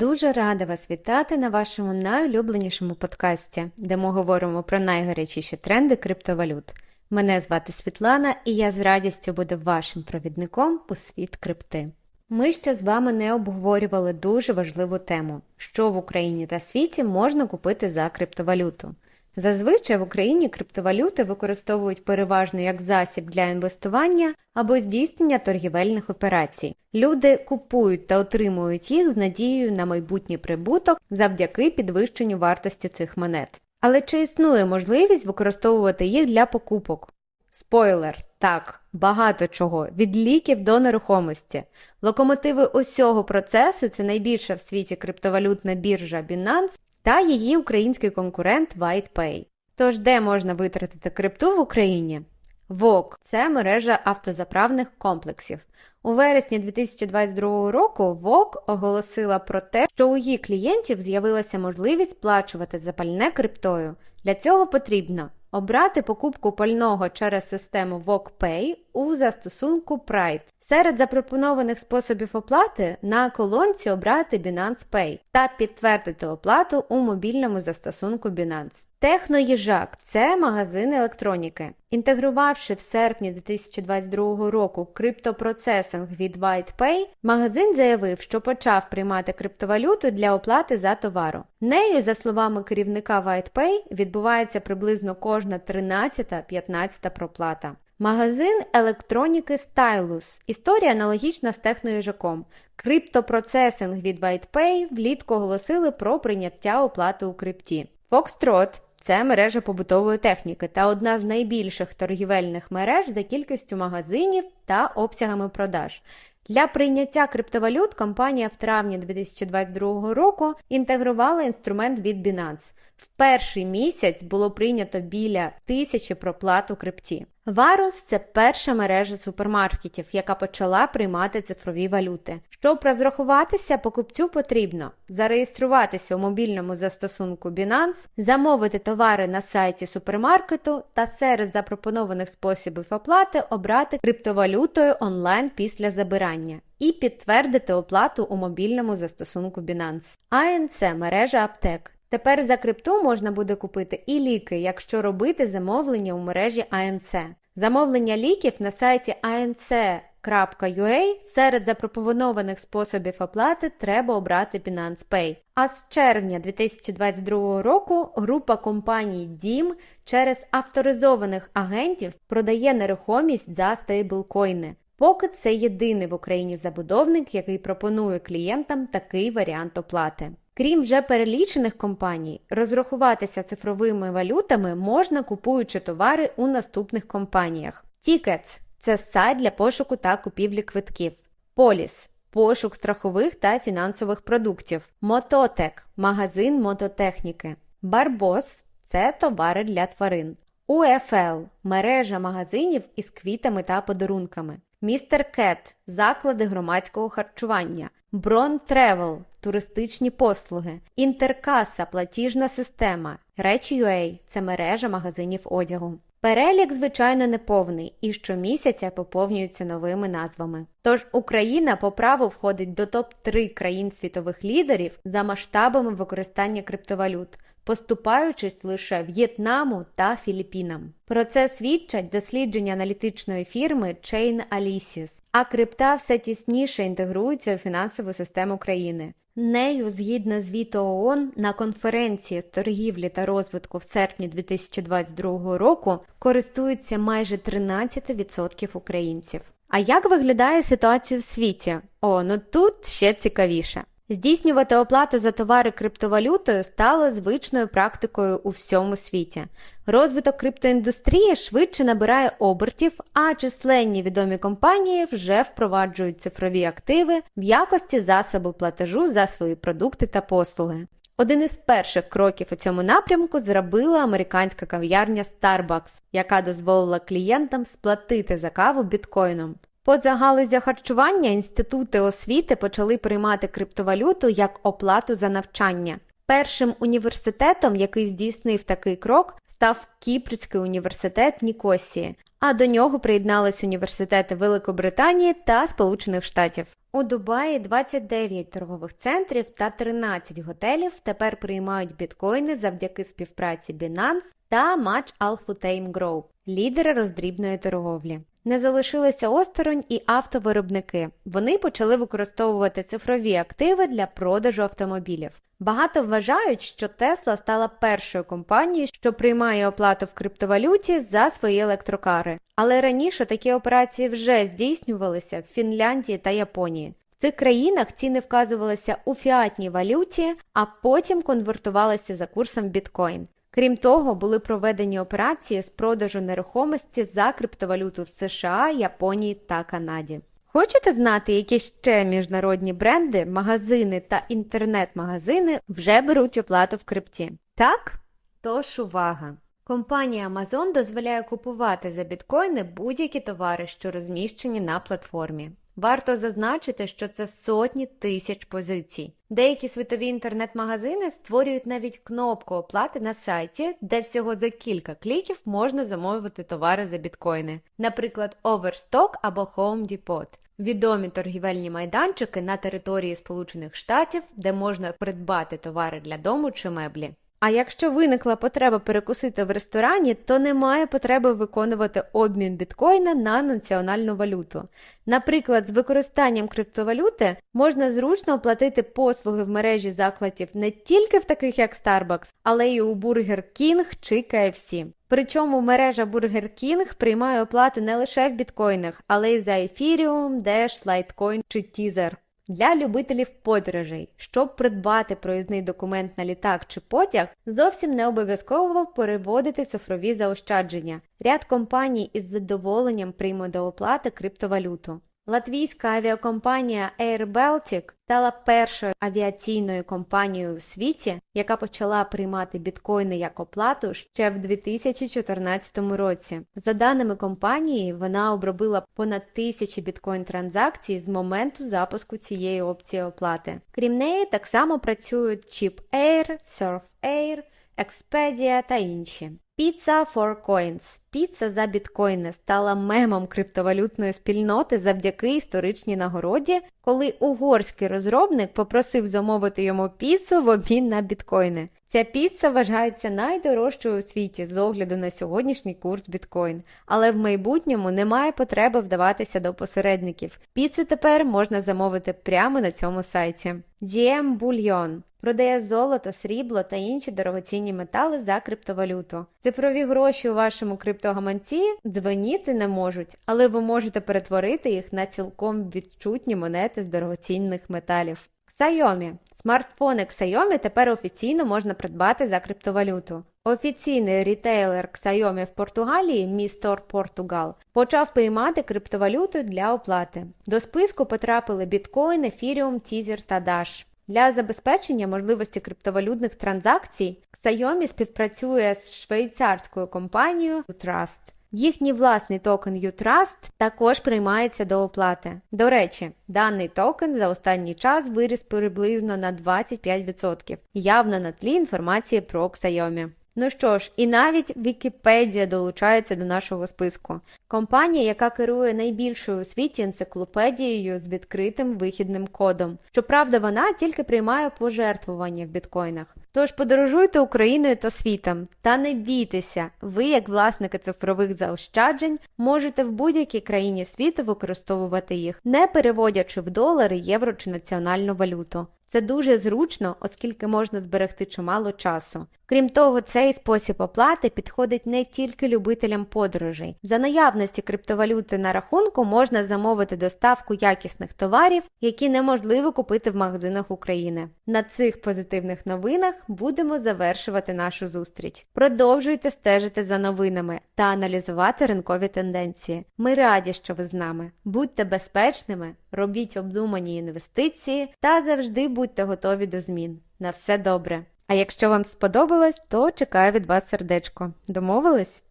Дуже рада вас вітати на вашому найулюбленішому подкасті, де ми говоримо про найгарячіші тренди криптовалют. Мене звати Світлана, і я з радістю буду вашим провідником у світ крипти. Ми ще з вами не обговорювали дуже важливу тему, що в Україні та світі можна купити за криптовалюту. Зазвичай в Україні криптовалюти використовують переважно як засіб для інвестування або здійснення торгівельних операцій. Люди купують та отримують їх з надією на майбутній прибуток завдяки підвищенню вартості цих монет. Але чи існує можливість використовувати їх для покупок? Спойлер, так, багато чого, від ліків до нерухомості. Локомотиви усього процесу це найбільша в світі криптовалютна біржа Binance та її український конкурент WhitePay. Тож, де можна витратити крипту в Україні? ВОК це мережа автозаправних комплексів. У вересні 2022 року ВОК оголосила про те, що у її клієнтів з'явилася можливість сплачувати за пальне криптою. Для цього потрібно обрати покупку пального через систему VOKPay у застосунку Pride. Серед запропонованих способів оплати на колонці обрати Binance Pay та підтвердити оплату у мобільному застосунку Binance. Техноїжак це магазин електроніки. Інтегрувавши в серпні 2022 року криптопроцесинг від WhitePay, магазин заявив, що почав приймати криптовалюту для оплати за товаром. Нею, за словами керівника WhitePay, відбувається приблизно кожна 13-15 проплата. Магазин електроніки Stylus. Історія аналогічна з техноїжаком. Криптопроцесинг від WhitePay влітку оголосили про прийняття оплати у крипті. Foxtrot це мережа побутової техніки та одна з найбільших торгівельних мереж за кількістю магазинів та обсягами продаж. Для прийняття криптовалют компанія в травні 2022 року інтегрувала інструмент від Binance. В перший місяць було прийнято біля тисячі проплат у крипті. Varus – це перша мережа супермаркетів, яка почала приймати цифрові валюти. Щоб розрахуватися, покупцю потрібно зареєструватися у мобільному застосунку Binance, замовити товари на сайті супермаркету та серед запропонованих способів оплати обрати криптовалютою онлайн після забирання і підтвердити оплату у мобільному застосунку Binance. ANC – мережа аптек. Тепер за крипту можна буде купити і ліки, якщо робити замовлення у мережі ANC. Замовлення ліків на сайті ANC.ua серед запропонованих способів оплати треба обрати Binance Pay. А з червня 2022 року група компаній DIM через авторизованих агентів продає нерухомість за стейблкоїни. Поки це єдиний в Україні забудовник, який пропонує клієнтам такий варіант оплати. Крім вже перелічених компаній, розрахуватися цифровими валютами можна купуючи товари у наступних компаніях. Tickets – це сайт для пошуку та купівлі квитків. Поліс пошук страхових та фінансових продуктів. Мототек магазин мототехніки. Барбос це товари для тварин. УФЛ мережа магазинів із квітами та подарунками. Містер Кет заклади громадського харчування, Брон Тревел туристичні послуги, Інтеркаса платіжна система, Речі.UA – це мережа магазинів одягу. Перелік, звичайно, неповний і щомісяця поповнюється новими назвами. Тож Україна по праву входить до топ-3 країн світових лідерів за масштабами використання криптовалют, поступаючись лише В'єтнаму та Філіппінам. Про це свідчать дослідження аналітичної фірми Chain Alicis, а крипта все тісніше інтегрується у фінансову систему країни. Нею, згідно звіту ООН, на конференції з торгівлі та розвитку в серпні 2022 року користуються майже 13% українців. А як виглядає ситуація в світі? О, ну тут ще цікавіше. Здійснювати оплату за товари криптовалютою стало звичною практикою у всьому світі. Розвиток криптоіндустрії швидше набирає обертів, а численні відомі компанії вже впроваджують цифрові активи в якості засобу платежу за свої продукти та послуги. Один із перших кроків у цьому напрямку зробила американська кав'ярня Starbucks, яка дозволила клієнтам сплатити за каву біткоїном. Поза галузя харчування інститути освіти почали приймати криптовалюту як оплату за навчання. Першим університетом, який здійснив такий крок, став Кіпрський університет Нікосії, а до нього приєднались університети Великобританії та Сполучених Штатів. У Дубаї 29 торгових центрів та 13 готелів тепер приймають біткоїни завдяки співпраці Binance та Match Alpha Tame Group, лідери роздрібної торговлі. Не залишилися осторонь і автовиробники. Вони почали використовувати цифрові активи для продажу автомобілів. Багато вважають, що Tesla стала першою компанією, що приймає оплату в криптовалюті за свої електрокари. Але раніше такі операції вже здійснювалися в Фінляндії та Японії. В цих країнах ціни вказувалися у фіатній валюті, а потім конвертувалися за курсом біткоін. Крім того, були проведені операції з продажу нерухомості за криптовалюту в США, Японії та Канаді. Хочете знати, які ще міжнародні бренди, магазини та інтернет-магазини вже беруть оплату в крипті? Так? Тож увага! Компанія Amazon дозволяє купувати за біткоїни будь-які товари, що розміщені на платформі. Варто зазначити, що це сотні тисяч позицій. Деякі світові інтернет-магазини створюють навіть кнопку оплати на сайті, де всього за кілька кліків можна замовити товари за біткоїни, наприклад, Overstock або Home Depot. Відомі торгівельні майданчики на території Сполучених Штатів, де можна придбати товари для дому чи меблі. А якщо виникла потреба перекусити в ресторані, то немає потреби виконувати обмін біткоїна на національну валюту. Наприклад, з використанням криптовалюти можна зручно оплатити послуги в мережі закладів не тільки в таких як Starbucks, але й у Burger King чи KFC. Причому мережа Burger King приймає оплату не лише в біткоїнах, але й за Ethereum, Dash, Litecoin чи Tether. Для любителів подорожей, щоб придбати проїзний документ на літак чи потяг, зовсім не обов'язково переводити цифрові заощадження. Ряд компаній із задоволенням прийме до оплати криптовалюту. Латвійська авіакомпанія Air Baltic стала першою авіаційною компанією в світі, яка почала приймати біткоїни як оплату ще в 2014 році. За даними компанії, вона обробила понад тисячі біткоін-транзакцій з моменту запуску цієї опції оплати. Крім неї, так само працюють Chip Air, Surf Air, Expedia та інші. Pizza for Coins. Піца за біткоїни стала мемом криптовалютної спільноти завдяки історичній нагороді, коли угорський розробник попросив замовити йому піцу в обмін на біткоїни. Ця піца вважається найдорожчою у світі з огляду на сьогоднішній курс біткоін, але в майбутньому немає потреби вдаватися до посередників. Піцу тепер можна замовити прямо на цьому сайті. GM Bullion продає золото, срібло та інші дорогоцінні метали за криптовалюту. Цифрові гроші у вашому криптогаманці дзвоніти не можуть, але ви можете перетворити їх на цілком відчутні монети з дорогоцінних металів. Xiaomi. Смартфони Xiaomi тепер офіційно можна придбати за криптовалюту. Офіційний рітейлер Xiaomi в Португалії, містор Португал, почав приймати криптовалюту для оплати. До списку потрапили біткоін, ефіріум, тізер та Dash. Для забезпечення можливості криптовалютних транзакцій Xiaomi співпрацює з швейцарською компанією Trust. Їхній власний токен UTrust також приймається до оплати. До речі, даний токен за останній час виріс приблизно на 25%, явно на тлі інформації про Xiaomi. Ну що ж, і навіть Вікіпедія долучається до нашого списку. Компанія, яка керує найбільшою у світі енциклопедією з відкритим вихідним кодом. Щоправда, вона тільки приймає пожертвування в біткоїнах. Тож подорожуйте Україною та світом, та не бійтеся, ви, як власники цифрових заощаджень, можете в будь-якій країні світу використовувати їх, не переводячи в долари, євро чи національну валюту. Це дуже зручно, оскільки можна зберегти чимало часу. Крім того, цей спосіб оплати підходить не тільки любителям подорожей. За наявності криптовалюти на рахунку можна замовити доставку якісних товарів, які неможливо купити в магазинах України. На цих позитивних новинах будемо завершувати нашу зустріч. Продовжуйте стежити за новинами та аналізувати ринкові тенденції. Ми раді, що ви з нами. Будьте безпечними, робіть обдумані інвестиції та завжди будьте готові до змін. На все добре! А якщо вам сподобалось, то чекаю від вас сердечко. Домовились?